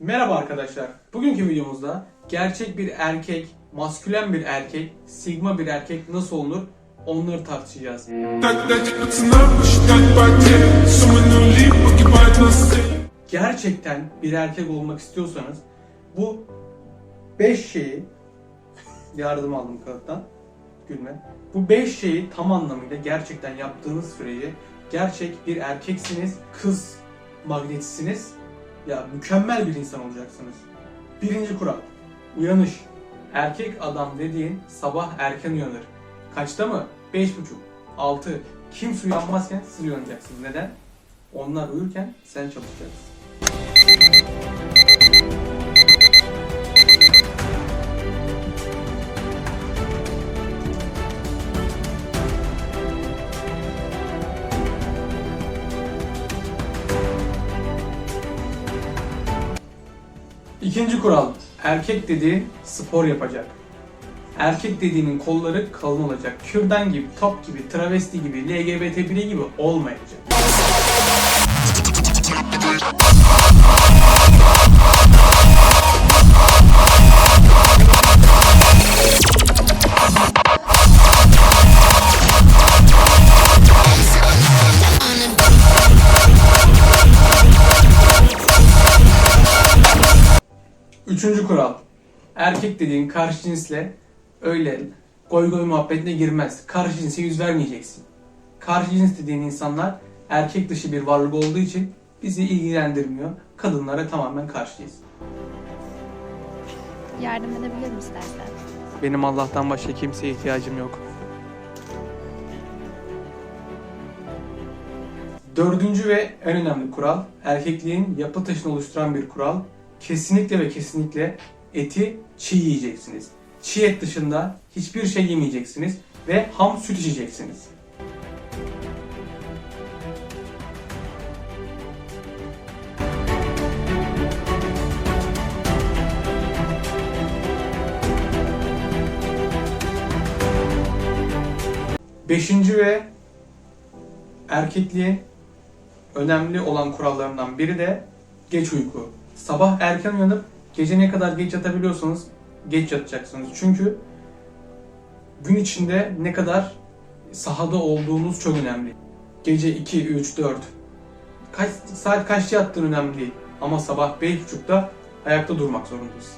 Merhaba arkadaşlar. Bugünkü videomuzda gerçek bir erkek, maskülen bir erkek, sigma bir erkek nasıl olunur onları tartışacağız. Gerçekten bir erkek olmak istiyorsanız bu 5 şeyi yardım aldım kağıttan gülme. Bu 5 şeyi tam anlamıyla gerçekten yaptığınız sürece gerçek bir erkeksiniz, kız magnetisiniz ya mükemmel bir insan olacaksınız. Birinci kural. Uyanış. Erkek adam dediğin sabah erken uyanır. Kaçta mı? Beş buçuk, altı. Kimse uyanmazken siz uyanacaksınız. Neden? Onlar uyurken sen çalışacaksın. İkinci kural. Erkek dediğin spor yapacak. Erkek dediğinin kolları kalın olacak. Kürdan gibi, top gibi, travesti gibi, LGBT birey gibi olmayacak. Üçüncü kural. Erkek dediğin karşı cinsle öyle goy goy muhabbetine girmez. Karşı cinse yüz vermeyeceksin. Karşı cins dediğin insanlar erkek dışı bir varlık olduğu için bizi ilgilendirmiyor. Kadınlara tamamen karşıyız. Yardım edebilirim istersen. Benim Allah'tan başka kimseye ihtiyacım yok. Dördüncü ve en önemli kural, erkekliğin yapı taşını oluşturan bir kural. Kesinlikle ve kesinlikle eti çiğ yiyeceksiniz. Çiğ et dışında hiçbir şey yemeyeceksiniz ve ham süt içeceksiniz. Beşinci ve erkekliğin önemli olan kurallarından biri de geç uyku. Sabah erken uyanıp gece ne kadar geç yatabiliyorsanız geç yatacaksınız. Çünkü gün içinde ne kadar sahada olduğunuz çok önemli. Gece 2, 3, 4 kaç saat kaçta yattığın önemli değil. Ama sabah 5.30'da ayakta durmak zorundayız.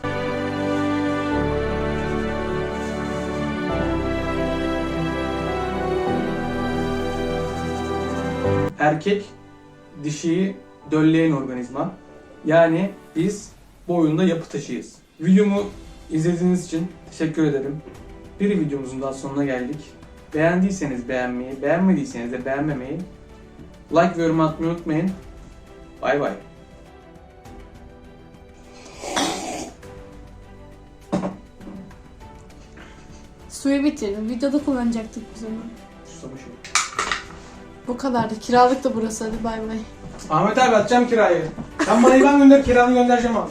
Erkek dişiyi dölleyen organizma. Yani biz bu oyunda yapı taşıyız. Videomu izlediğiniz için teşekkür ederim. Bir videomuzun daha sonuna geldik. Beğendiyseniz beğenmeyi, beğenmediyseniz de beğenmemeyi, like ve yorum atmayı unutmayın. Bay bay. Suyu bitirdim. Videoda kullanacaktık biz onu. Susamış oldum. Bu kadardı. Kiralık da burası. Hadi bay bay. Ahmet abi atacağım kirayı. Sen bana IBAN gönder kiranı göndereceğim abi.